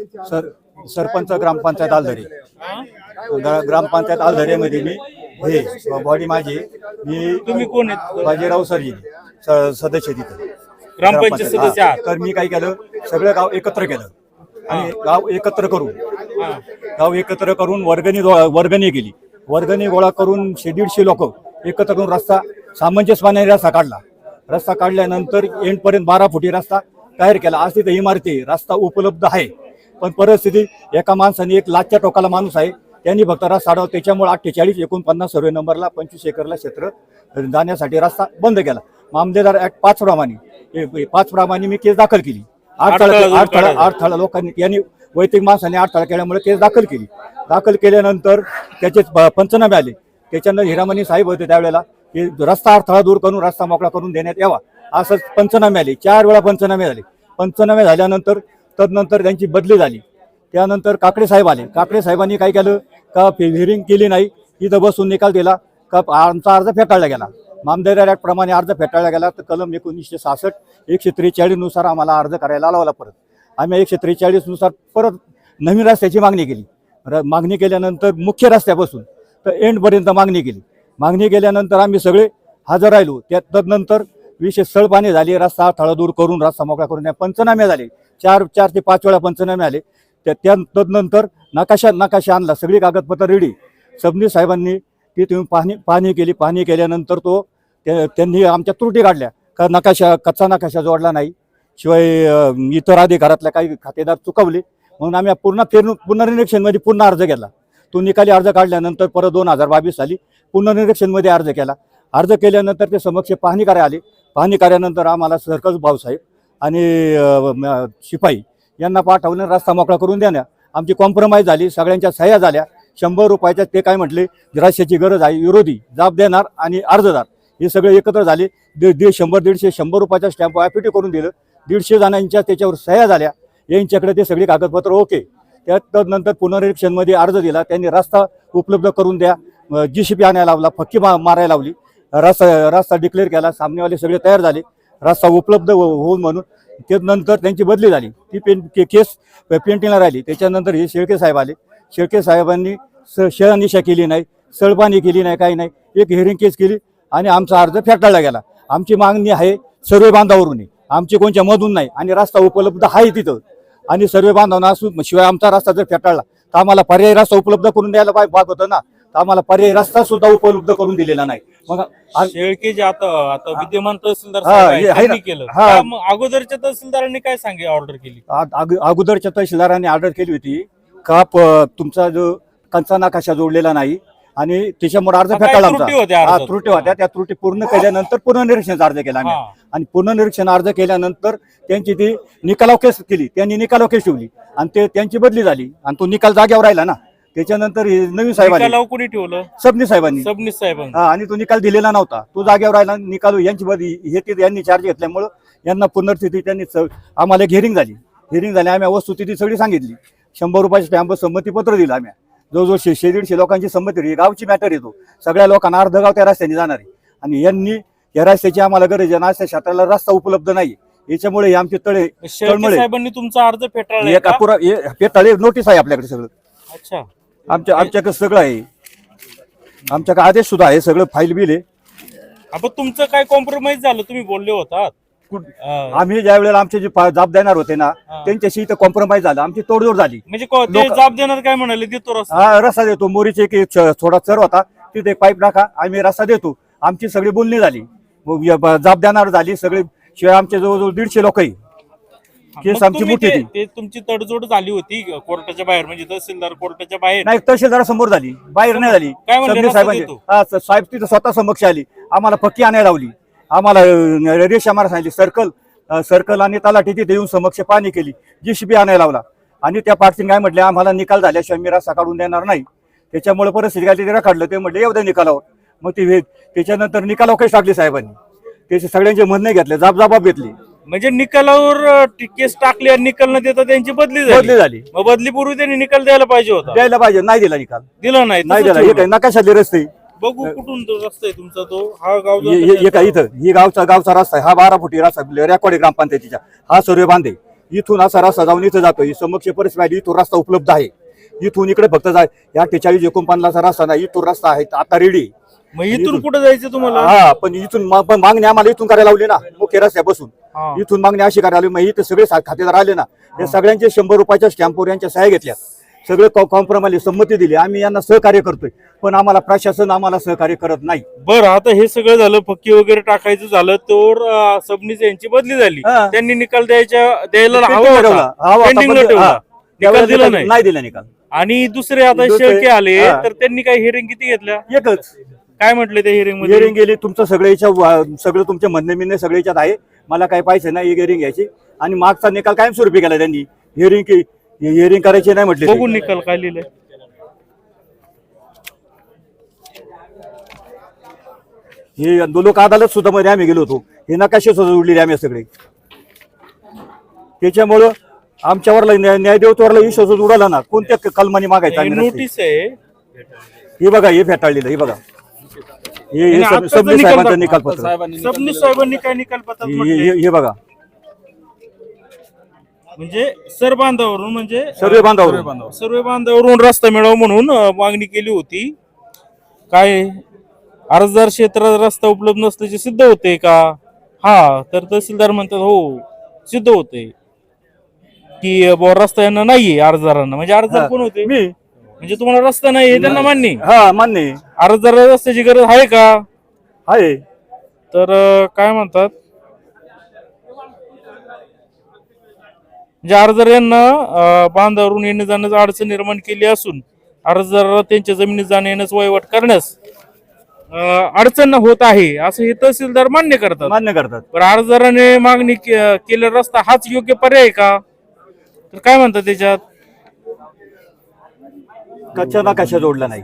Sir sarpanch ग्रामपंचायत आलधरी. ग्रामपंचायत आलधरीमध्ये मी हे body माझी मी तुम्ही कोण आहेत? बाजीराव सरजी स- सदस्य तिथे ग्रामपंचायत सदस्य आहात. तर मी काय केलं सगळं गाव एकत्र केलं. आणि गाव एकत्र करून हा. गाव एकत्र करून वर्गणी गो- वर्गणी केली. वर्गणी गोळा करून शे दीडशे लोक एकत्र करून रस्ता सामंजस्यपणे रस्ता काढला. रस्ता काढल्यानंतर एंडपर्यंत बारा फुटी रस्ता तयार केला. आज तिथे इमारती आहे, रस्ता उपलब्ध आहे. पण परिस्थिती एका माणसाने एक लाचच्या टोकाला माणूस आहे. त्यांनी फक्त रस्ता अडव त्याच्यामुळे अठ्ठेचाळीस एकोणपन्नास सर्वे नंबरला पंचवीस एकरला क्षेत्र जाण्यासाठी रस्ता बंद केला. मामलेदार ऍक्ट पाच प्रमाणे पाच प्रमाणे मी केस दाखल केली. अडथळा अडथळा लोकांनी यांनी वैयक्तिक माणसाने अडथळा केल्यामुळे केस दाखल केली. दाखल केल्यानंतर त्याचे पंचनामे आले. त्याच्यानंतर हिरामणी साहेब होते त्यावेळेला की रस्ता अडथळा दूर करून रस्ता मोकळा करून देण्यात यावा. असं पंचनामे आले. चार वेळा पंचनामे झाले. पंचनामे झाल्यानंतर तदनंतर त्यांची बदली झाली. त्यानंतर काकडे साहेब आले. काकडे साहेबांनी काय केलं? का हिअरिंग केली नाही? इथं बसून निकाल दिला. का आमचा अर्ज फेटाळला गेला. मामदार ॲक्टप्रमाणे अर्ज फेटाळला गेला. तर कलम एकोणीसशे सहासष्ट एकशे त्रेचाळीसनुसार आम्हाला अर्ज करायला लावला परत. आम्ही एकशे त्रेचाळीसनुसार परत नवीन रस्त्याची मागणी केली. र मागणी केल्यानंतर मुख्य रस्त्यापासून तर एंडपर्यंत मागणी केली. मागणी केल्यानंतर आम्ही सगळे हजर राहिलो. त्यात तदनंतर विशेष सळपाणी झाली. रस्ता थळादूर करून रस्ता मोकळा करून या पंचनामे झाले. चार चार ते पाच वेळा पंचनामे आले. त्या त्या तदनंतर नकाशा नकाशा आणला. सगळी कागदपत्र रेडी सबनीस साहेबांनी ती तुम्ही पाहणी पाहणी केली. पाहणी केल्यानंतर तो त्या- त्यांनी आमच्या त्रुटी काढल्या. का नकाशा कच्चा नकाशा जोडला नाही. शिवाय इतर अधिकारातल्या काही खातेदार चुकवले. म्हणून आम्ही पूर्ण फेर पुनर्निरीक्षणमध्ये पुन्हा अर्ज केला. तो निकाली अर्ज काढल्यानंतर परत दोन हजार बावीस साली पुनर्निरीक्षणमध्ये अर्ज केला. अर्ज केल्यानंतर ते समक्ष पाहणी करायला आले. पाहणी केल्यानंतर आम्हाला सर्कल भाऊसाहेब आणि शिपाई यांना पाठवून रस्ता मोकळा करून देण्या आमची कॉम्प्रोमाइज झाली सगळ्यांच्या सह्या झाल्या. शंभर रुपयाच्या ते काय म्हटले रस्त्याची गरज आहे विरोधी जाब देणार आणि अर्जदार हे सगळे एकत्र झाले. दीड दीड शंभर दीडशे शंभर रुपयाचा स्टॅम्प आयपीटी करून दिलं. दीडशे जणांच्या त्याच्यावर सह्या झाल्या. यांच्याकडे ते सगळी कागदपत्र ओके. त्यात तदनंतर पुनरीक्षणमध्ये अर्ज दिला. त्यांनी रस्ता उपलब्ध करून द्या. जी सी पी आणायला लावला फक्की मा मारायला लावली. रस्ता रस्ता डिक्लेअर केला. सामनेवाले सगळे तयार झाले. रस्ता उपलब्ध हो- होऊन म्हणून ते नंतर त्यांची बदली झाली. ती पेन के- केस पेंटिंगला राहिली. त्याच्यानंतर हे शेळके साहेब आले. शेळके साहेबांनी स शहनिशा केली नाही सळपाणी केली नाही काही नाही. एक हिअरिंग केस केली आणि आमचा अर्ज फेटाळला गेला. आमची मागणी आहे सर्वे बांधावरून. आहे. आमची कोणच्या मधून नाही आणि रस्ता उपलब्ध आहे तिथं. आणि सर्वे बांधवना असून शिवाय आमचा रस्ता जर फेटाळला तर आम्हाला पर्यायी रस्ता उपलब्ध करून द्यायला पाहिजे भाग होतं ना. तर आम्हाला पर्यायी रस्ता सुद्धा उपलब्ध करून दिलेला नाही. मग शेळके जे आता आता विद्यमान तहसीलदार हा, साहेब हे आहेत, आहे त्यांनी ना. केलं. हा. मग अगोदरच्या तहसीलदारांनी काय सांगे ऑर्डर केली? अगोदरच्या तहसीलदारांनी ऑर्डर केली होती का प- तुमचा जो कंचा नकाशा जोडलेला नाही आणि त्याच्यामुळे अर्ज हा, काय फेटाळला त्रुटी आमचा. होत्या हा अर्जात? त्रुटी होत्या. त्या त्रुटी पूर्ण केल्यानंतर पुनर्निरीक्षणाचा अर्ज केला आम्ही. हा. आणि पुनर्निरीक्षण अर्ज केल्यानंतर त्यांची ती निकालाव केस केली. त्यांनी निकालाव केस ठेवली. आणि ते त्यांची बदली झाली. आणि तो निकाल जाग्यावर राहिला ना. त्याच्यानंतर हे नवीन साहेब आले निकालावर कोणी ठेवलं? सबनी साहेबांनी. सबनीस साहेबांनी. हा आणि तो निकाल दिलेला नव्हता. तो जागेवर राहिला निकाल यांची बदली हे ते यांनी चार्ज घेतल्यामुळं यांना पुनर्स्थिती त्यांनी स- आम्हाला एक हिअरिंग झाली. हिअरिंग झाली आम्ही वस्तुस्थिती सगळी सांगितली. शंभर रुपयाचे स्टॅम्प संमतीपत्र दिलं आम्ही. जवळजवळ शे दीडशे लोकांची संमती दिली. गावची मॅटर येतो सगळ्या लोकांना अर्ध गाव त्या रस्त्याने जाणार आहे. आणि यांनी या रस्त्याची आम्हाला गरज आहे. ना अशा क्षेत्राला रस्ता उपलब्ध नाही याच्यामुळे हे आमचे तळे शेळके तळमळे साहेबांनी तुमचा अर्ज फेटाळला एका पुरा हे- हे तळे नोटीस आहे आपल्याकडे सगळं. अच्छा. आमच्या आमच्याकडे सगळं आहे. आमच्याकडे आदेश सुद्धा आहे सगळं फाईल बिल आहे. आपण तुमचं काय कॉम्प्रोमाइज झालं? तुम्ही बोलले होतात. कुठ- अं, आम्ही ज्या वेळेला आमचे जे पा- जाब देणार होते ना. त्यांच्याशी इथं कॉम्प्रोमाइज झालं. आमची तोडजोड झाली. म्हणजे को- ते लोक- जाब देणार काय म्हणाले? देतो रस्ता. हा रस्ता देतो. मोरीचे एक थोडा चर होता. तिथे एक पाईप टाका. आम्ही रस्ता देतो. आमची सगळी बोलणी झाली. मग या ब- जाब देणार झाली. सगळे शिवाय आमचे जवळजवळ दीडशे लोकही केस मग आमची तुम्ही मोठी ते- होती. ते तुमची तडजोड झाली होती कोर्टाच्या बाहेर म्हणजे तहसीलदार कोर्टाच्या बाहेर. नाही तहसीलदार समोर झाली. बाहेर नाही झाली. काय म्हणले, सबनी रस्ता साहेबांची देतो? हा स- साहेब तिथं स्वतः समक्ष आली. आम्हाला पक्की आणायला लावली. आम्हाला अं, रेषा मारा सांगितली. सर्कल सर्कल आणि तलाठी तिथे येऊन समक्ष पाहणी केली. जीसीबी आणायला लावला. आणि त्या पार्टीने काय म्हटले आम्हाला निकाल झाल्याशिवाय मी रस्ता काढून देणार नाही. त्याच्यामुळे परिस्थिती काय ते काढलं ते म्हटले द्या निकालावर. मग ती त्याच्यानंतर निकालावर काही टाकली साहेबांनी. त्याचे सगळ्यांचे म्हणणे घेतले जाब जबाब घेतली. म्हणजे निकालावर केस टाकली आणि निकाल न देता त्यांची बदली बदली झाली. मग बदलीपूर्वी त्यांनी निकाल द्यायला पाहिजे होता. द्यायला पाहिजे नाही दिला निकाल. दिला नाही नाही दिला. हे. काय नकाशातले रस्ते. बघू कुठून तो रस्ता आहे तुमचा तो. हा गाव हे- हे- हे काय इथं. ही गावचा गावचा रस्ता आहे. हा बारा फुटी रस्ता रेकॉर्ड ग्रामपंचायतीचा. हा सर्वे बांधे. इथून असा रस्ता जाऊन इथं जातो ही समक्ष परिस्थिती इथून रस्ता उपलब्ध आहे. इथून इकडे फक्त जाय या टेचाळीस एकोणपन्नासचा रस्ता नाही इथून रस्ता आहे. आता रेडी मग इथून कुठं जायचं तुम्हाला हा पण इथून मा- पण मागणी आम्हाला इथून करायला लावली ना मुख्य रस्त्यापासून. इथून मागणी अशी करायला लावली मग इथे सगळे सा- खातेदार आले ना हे सगळ्यांचे शंभर रुपयाच्या स्टॅम्पवर यांच्या सह्या घेतल्या सगळे कॉम्प्रोमाइज संमती दिली आम्ही यांना सहकार्य करतोय पण आम्हाला प्रशासन आम्हाला सहकार्य करत नाही बरं आता हे सगळं झालं फक्की वगैरे टाकायचं झालं तर अं, सबनीस यांची बदली झाली हा. त्यांनी निकाल द्यायच्या द्यायला हवा Pending ला होता. ठेवला. हवा होता, Pending ला पण- ठेवला. हा. निकाल त्यावेळेला दिला निकाल- नाही नाही दिला निकाल आणि दुसरे आता दुसरे- शेळके आले हा. तर त्यांनी काय हिअरिंग किती घेतल्या एकच काय म्हटले त्या हिअरिंगमध्ये? गेली तुमचं सगळ्याच्या सगळं तुमचे म्हणणे मिळणे सगळ्याच्यात आहे. मला काही पाहिजे नाही हिअरिंग घ्यायची. आणि मागचा निकाल कायमस्वरूपी केला त्यांनी. हिअरिंग हिअरिंग करायची नाही म्हटले ते. बघून निकाल काय लिहिलंय. हे लोक अदालत सुद्धा मध्ये आम्ही गेलो होतो. हे नकाशे सुद्धा उडलेले आम्ही सगळे. त्याच्यामुळं आमच्यावर न्याय न्यायदेवतेवरला विश्वास उडाला ना. कोणत्या कलमानी मागायचं आम्ही? नोटीस आहे. हे बघा हे फेटाळलेलं हे बघा. हे हे आणि सब- आत्ताचं सबनीस निकाल साहेबांचं. निकाल पत्र. सबनीस साहेबांनी काय निकाल पत्रात हे- हे हे बघा. म्हणजे सर बांधावरून म्हणजे सर्व बांधावर सर्व बांधावरून रस्ता मिळावा म्हणून अं, मागणी केली होती. काय? अर्जदार क्षेत्रात रस्ता उपलब्ध नसल्याचे सिद्ध होते का? हा तर तहसीलदार म्हणतात हो सिद्ध होते. की अं, बुवा रस्ता यांना नाहीये अर्जदारांना. म्हणजे अर्जदार हा. कोण होते? मी. म्हणजे तुम्हाला रस्ता नाही हे त्यांना मान्य आहे. हा मान्य आहे. अर्जदार रस्त्याची गरज आहे का? आहे. तर अं, काय म्हणतात? म्हणजे अर्जदार यांना अं, बांधावरून येणे जाण्यास अडचण निर्माण केली असून अर्जदाराला त्यांच्या जमिनीत जाण्या येण्यास वहिवाट करण्यास अं, अडचण होत आहे असं हे तहसीलदार मान्य करतात. मान्य करतात. पण अर्जदाराने मागणी के- केलेला रस्ता हाच योग्य पर्याय आहे का? तर काय म्हणतात त्याच्यात? कच्चा नकाशा जोडला नाही?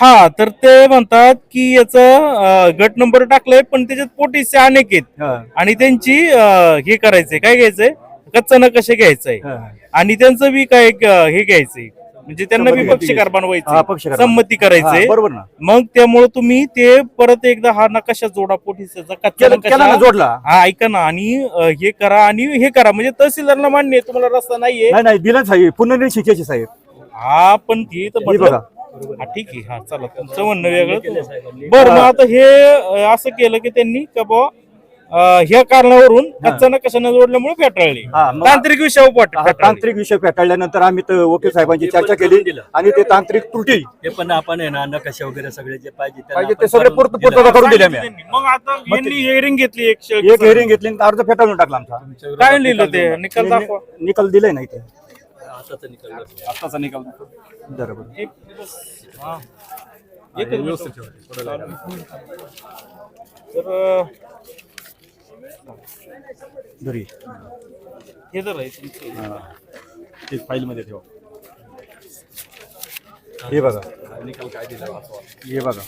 हा तर ते म्हणतात की याचा गट नंबर टाकलाय पण त्याच्यात पोटीचे अनेक आहेत. आणि त्यांची अं, हे करायचंय. काय घ्यायचंय? कच्चा नकाशा घ्यायचाय. आणि त्यांचं बी काय एक, अं, हे घ्यायचंय. म्हणजे त्यांना बी संमती पक्षकार हा, बनवायचं पक्षकार संमती हा, करायचंय. बरोबर ना. मग त्यामुळे तुम्ही ते परत एकदा हा नकाशा जोडा पोटीचा कच्चा केला केला ना नकाशा जोडला? हा ऐका ना. आणि अं, हे करा आणि हे करा. म्हणजे तहसीलदारला मान्य आहे तुम्हाला रस्ता नाहीये. नाही नाही साहेब. साहेब. हा पण ती तर हे बघा. हा ठीक आहे. हा चला तुमचं म्हणणं वेगळं. बरं मग आता हे अं, असं केलं की त्यांनी का बुवा, अं, ह्या कारणावरून कच्चा नकाशा न जोडल्यामुळे फेटाळली. हा, मग- तांत्रिक विषयावर पोट हा, फेटाळली. तांत्रिक विषय फेटाळल्यानंतर आम्ही तर वकील साहेबांची चर्चा केली आणि ते तांत्रिक त्रुटी. हे पण आपण आहे ना नकाशा वगैरे सगळे जे पाहिजे त्याला पाहिजे आपण ते सगळे करून पूर्त- दिलं. पूर्तता करून दिली आम्ही. त्यांनी. मग आता यांनी हिअरिंग घेतली एक शेळके एक सर. हेअरिंग घेतली आणि अर्ज फेटाळून टाकला आमचा. काय लिहिलं ते? निकाल दाखवा. निकाल दिलाय नाही ते आताच निकाल आताचा निकाल बरोबर. एक हा. एकच मिनिट. तर अं, घरी. हे जर आहे तुमचं. एक फाईल मध्ये ठेवा. हे बघा. हे बघा.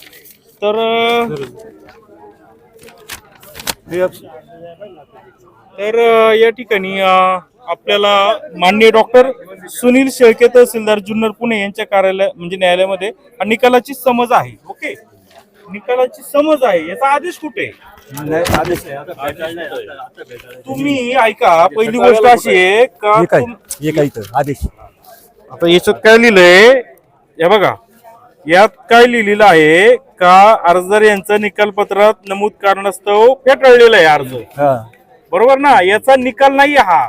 तर अं, तर या ठिकाणी आपल्याला माननीय डॉक्टर सुनील शेळके तहसीलदार जुन्नर पुणे यांच्या कार्यालय म्हणजे न्यायालयामध्ये निकालाची समज आहे ओके निकालाची समज आहे याचा आदेश कुठे? आहे? नाही, आदेश तुम्ही ऐका पहिली गोष्ट अशी आहे का काय तुम- आदेश. आता याच्यात काय लिहिलंय? हे बघा यात काय लिहिलेलं आहे का अर्जदार यांचं निकाल पत्रात नमूद कारणास्तव फेटाळलेलं आहे अर्ज. हा. बरोबर ना? याचा निकाल नाही हा.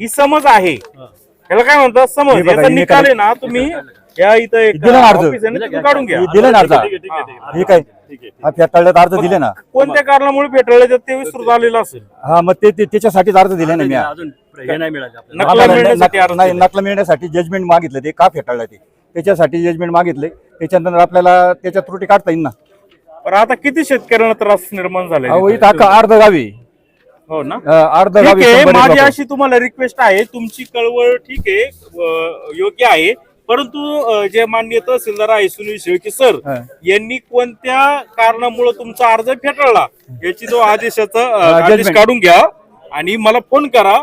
ही समज आहे. याला काय म्हणतात? हे समज याचा निकाल आहे निकाल- ना तुम्ही या इथं एक दिलं ना अर्ज. ऑफिस आहे ना, तिथून काढून घ्या. हे दिलं ना अर्ज. हे काय? हा फेटाळल्यात अर्ज दिले ना. कोणत्या कारणामुळे फेटाळले ते विस्तृत आलेलं असेल. हा मग ते ते- त्याच्यासाठीच अर्ज दिले ना मी. अजून हे नाही मिळालं आपल्याला. नकला मिळण्यासाठी अर्ज नाही दिले. नकला मिळण्यासाठी जजमेंट मागितलं ते. का फेटाळलं ते? त्याच्यासाठी जजमेंट मागितले. त्याच्यानंतर आपल्याला त्याच्या त्रुटी काढता येईल ना पण आता किती शेतकऱ्यांना त्रास निर्माण अहो? इथं अख्खा अर्ध गावी हो ना अं, अर्ध ठीक गावी आहे शंभर एक माझी लोकं. अशी तुम्हाला रिक्वेस्ट आहे तुमची कळवळ ठीक आहे अ, योग्य आहे परंतु अ, जे मान्य तहसीलदार आहे सुनील शेळके सर हा. यांनी कोणत्या कारणामुळे तुमचा अर्ज फेटाळला याची जो आदेशाचा अ, हा, आदेश judgment. काढून घ्या आणि मला फोन करा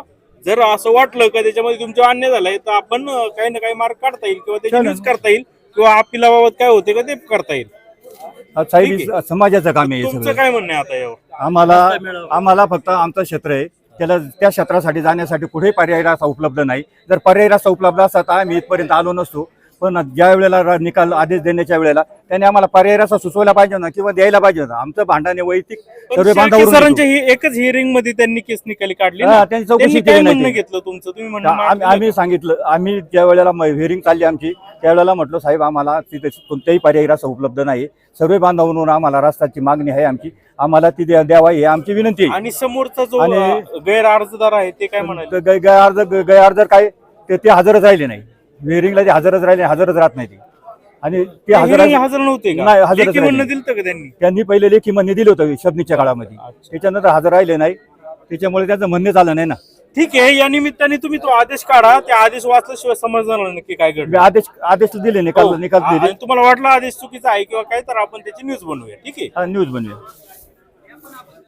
जर असं वाटलं का त्याच्यामध्ये तुमचे अन्याय झालाय तर आपण अ, काही ना काही मार्ग काढता येईल किंवा त्याची. न्यूज करता येईल किंवा अपिलाबाबत काय होते का ते करता येईल. हा, साहेब हे समाजाचं काम आहे हे तुमचं सगळं. काय म्हणणं आहे आता यावर? आम्हाला आम्हाला फक्त आमचं क्षेत्र आहे. त्याला त्या क्षेत्रासाठी जाण्यासाठी कुठेही पर्यायी रस्ता उपलब्ध नाही. जर पर्यायी रस्ता उपलब्ध असता तर आम्ही इथपर्यंत आलो नसतो. पण ज्या वेळेला निकाल आदेश देण्याच्या वेळेला त्यांनी आम्हाला पर्यायी रस्ता सुचवायला पाहिजे ना किंवा द्यायला पाहिजे होता. आमचं भांडण आहे वैयक्तिक सर्व सरांच्या ही एकच हिअरिंगमध्ये त्यांनी केस निकाली काढली ना? हा, त्यांनी चौकशी त्यांनी केली नाही म्हणणं ते. घेतलं तुमचं? तुम्ही म्हणणं आम्ही मांडलं. आम्ही सांगितलं आम्ही ज्या वेळेला हिअरिंग चालली आमची त्यावेळेला म्हटलं साहेब आम्हाला तिथे कोणत्याही पर्यायी रस्ता उपलब्ध नाही सर्व बांधावरून आम्हाला रस्त्याची मागणी आहे आमची. आम्हाला ती द्या- द्यावा ही आमची विनंती आहे. आणि समोरचा जो आणि- अ, गैर अर्जदार आहे ते काय म्हणाले? ग- ग- अर्ज ग- गै अर्ज काय ते ते हजरच राहिले नाही हिअरिंगला ते हजरच राहिले हजरच राहत नाही ते. आणि ते हजर हजर नव्हते नाही, हजरच लेखी राहिले. का त्यांनी? त्यांनी पहिले लेखी म्हणणे दिले होतं शबनीच्या काळामध्ये. त्याच्यानंतर हजर राहिले नाही. त्याच्यामुळे त्यांचं म्हणणे झालं नाही ना. ठीक आहे या निमित्ताने तुम्ही तो आदेश काढा. त्या आदेश वाचल्याशिवाय समजणार नाही नक्की काय घडलं. आदेश आदेश दिले निकाल हो. निकाल दिले. तुम्हाला वाटलं आदेश चुकीचा आहे किंवा काय तर आपण त्याची न्यूज बनवूया. ठीक आहे? हा, न्यूज बनवे